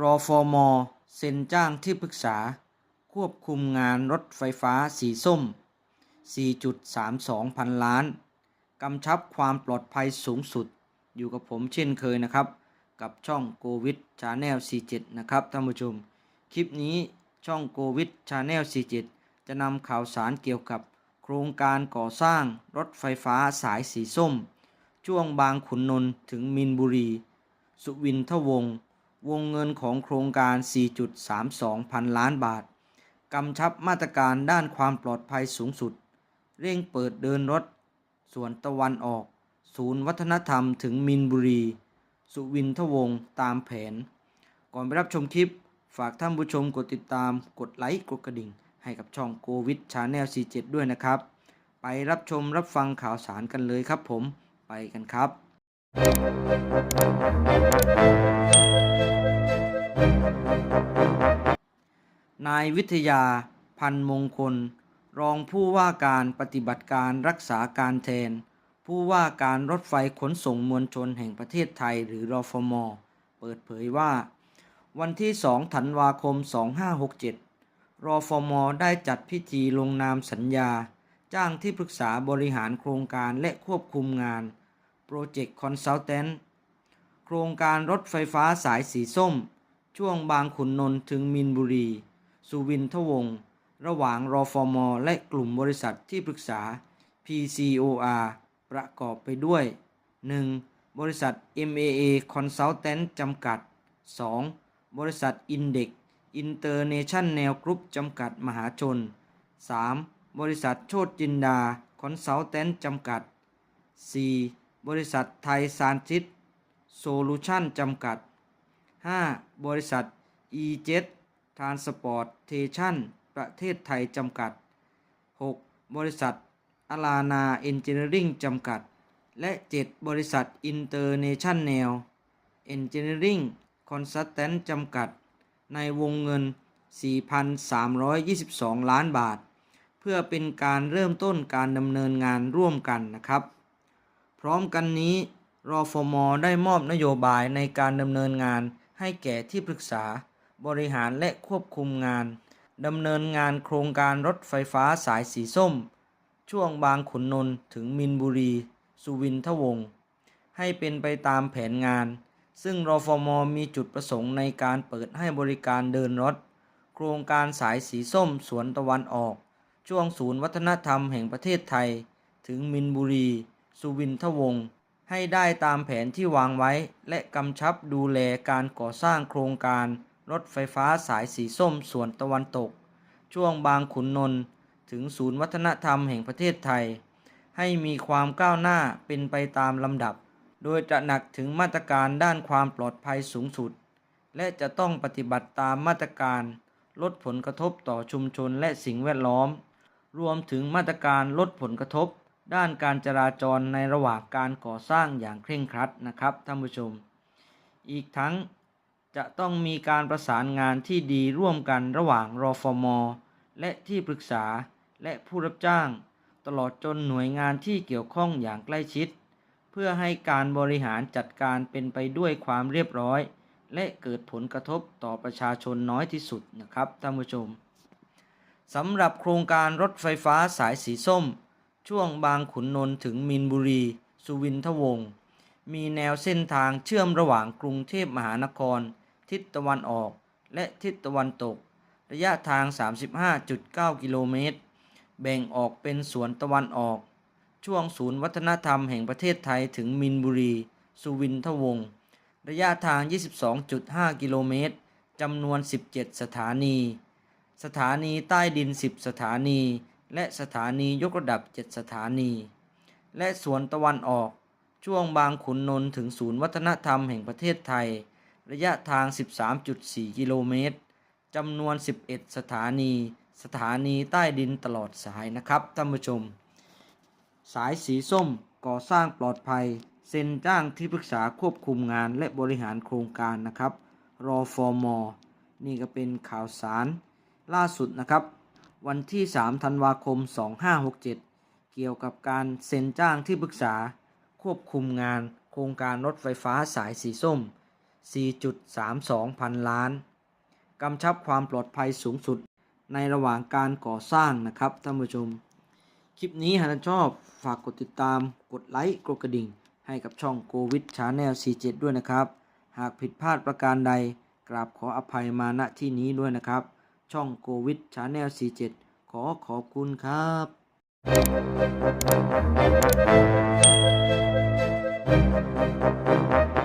รอฟอมอเซ็นจ้างที่ปรึกษา ควบคุมงานรถไฟฟ้าสีส้ม 4.32 พันล้าน กำชับความปลอดภัยสูงสุด อยู่กับผมเช่นเคยนะครับ กับช่องโกวิดชาแนล47 นะครับท่านผู้ชม คลิปนี้ช่องโกวิดชาแนล47 จะนำข่าวสารเกี่ยวกับ โครงการก่อสร้างรถไฟฟ้าสายสีส้ม ช่วงบางขุนนนท์ถึงมินบุรี สุวินทวงศ์ วงเงินของโครงการ 4.32 พันล้านบาท กำชับมาตรการด้านความปลอดภัยสูงสุด เร่งเปิดเดินรถ ส่วนตะวันออก ศูนย์วัฒนธรรมถึงมินบุรี สุวินทวงศ์ตามแผน ก่อนไปรับชมคลิป ฝากท่านผู้ชมกดติดตาม กดไลค์ กดกระดิ่ง ให้กับช่องโกวิดชาแนล47 ด้วยนะครับ ไปรับชมรับฟังข่าวสารกันเลยครับผม ไปกันครับายวิทยาพันมงคล รองผู้ว่าการปฏิบัติการรักษาการแทน ผู้ว่าการรถไฟขนส่งมวลชนแห่งประเทศไทยหรือรอฟม เปิดเผยว่า วันที่ 2 ธันวาคม 2567 รอฟม ได้จัดพิธีลงนามสัญญา จ้างที่ปรึกษาบริหารโครงการและควบคุมงาน Project Consultant โครงการรถไฟฟ้าสายสีส้ม ช่วงบางขุนนนท์ถึงมินบุรี สุวินทวงศ์ระหว่างรอฟมอและกลุ่มบริษัทที่ปรึกษา PCOR ประกอบไปด้วย 1. บริษัท MAA Consultant จำกัด 2. บริษัท Index International Group จำกัดมหาชน 3. บริษัทโชตจินดา Consultant จำกัด 4. บริษัทไทยซานซิตโซลูชันจำกัด 5. บริษัท e-jet transportation ประเทศไทยจำกัด 6. บริษัทอาลานาเอนจิเนียริงจำกัด และ 7. บริษัท International Engineering Consultant จำกัด ในวงเงิน 4,322 ล้านบาท เพื่อเป็นการเริ่มต้นการดำเนินงานร่วมกันนะครับ พร้อมกันนี้รอฟมได้มอบนโยบายในการดำเนินงานให้แก่ที่ปรึกษา บริหารและควบคุมงานดำเนินงานโครงการรถไฟฟ้าสายสีส้ม ช่วงบางขุนนนท์ถึงมินบุรี สุวินทวงศ์ให้เป็นไปตามแผนงาน ซึ่งรอฟมมีจุดประสงค์ในการเปิดให้บริการเดินรถ โครงการสายสีส้มสวนตะวันออก ช่วงศูนย์วัฒนธรรมแห่งประเทศไทย ถึงมินบุรี สุวินทวงศ์ให้ได้ตามแผนที่วางไว้ และกำชับดูแลการก่อสร้างโครงการ รถไฟฟ้าสายสีส้มส่วนตะวันตก ช่วงบางขุนนนท์ถึงศูนย์วัฒนธรรมแห่งประเทศไทย ให้มีความก้าวหน้าเป็นไปตามลำดับ โดยจะหนักถึงมาตรการด้านความปลอดภัยสูงสุด และจะต้องปฏิบัติตามมาตรการ ลดผลกระทบต่อชุมชนและสิ่งแวดล้อม รวมถึงมาตรการลดผลกระทบ ด้านการจราจรในระหว่างการก่อสร้างอย่างเคร่งครัดนะครับท่านผู้ชม อีกทั้ง จะต้องมีการประสานงานที่ดีร่วมกันระหว่างรอฟม และที่ปรึกษาและผู้รับจ้าง ตลอดจนหน่วยงานที่เกี่ยวข้องอย่างใกล้ชิด เพื่อให้การบริหารจัดการเป็นไปด้วยความเรียบร้อย และเกิดผลกระทบต่อประชาชนน้อยที่สุดนะครับท่านผู้ชมสำหรับโครงการรถไฟฟ้าสายสีส้ม ช่วงบางขุนนนท์ถึงมินบุรี สุวินทวงศ์มีแนวเส้นทางเชื่อมระหว่างกรุงเทพมหานคร ทิศตะวันออก และทิศตะวันตก ระยะทาง 35.9 กิโลเมตร แบ่งออกเป็นสวนตะวันออก ช่วงศูนย์วัฒนธรรมแห่งประเทศไทยถึงมินบุรี สุวินทวงศ์ระยะทาง 22.5 กิโลเมตรจำนวน 17 สถานี สถานีใต้ดิน 10 สถานี และสถานียกระดับ 7 สถานี และสวนตะวันออก ช่วงบางขุนนนท์ถึงศูนย์วัฒนธรรมแห่งประเทศไทย ระยะทาง 13.4 กิโลเมตรจำนวน 11 สถานี สถานีใต้ดินตลอดสายนะครับท่านผู้ชม สายสีส้มก่อสร้างปลอดภัย เซ็นจ้างที่ปรึกษาควบคุมงานและบริหารโครงการนะครับ รอฟอร์มอนี่ก็เป็นข่าวสารล่าสุดนะครับ วันที่ 3 ธันวาคม 2567 เกี่ยวกับการเซ็นจ้างที่ปรึกษาควบคุมงานโครงการรถไฟฟ้าสายสีส้ม 4.32 พันล้านกำชับความปลอดภัยสูงสุดในระหว่างการก่อสร้างนะครับท่านผู้ชม คลิปนี้หากท่านชอบฝากกดติดตามกดไลค์กดกระดิ่ง ให้กับช่องโควิดชาแนล47 ด้วยนะครับ หากผิดพลาดประการใดกราบขออภัยมาณที่นี้ด้วยนะครับ ช่องโควิดชาแนล47 ขอขอบคุณครับ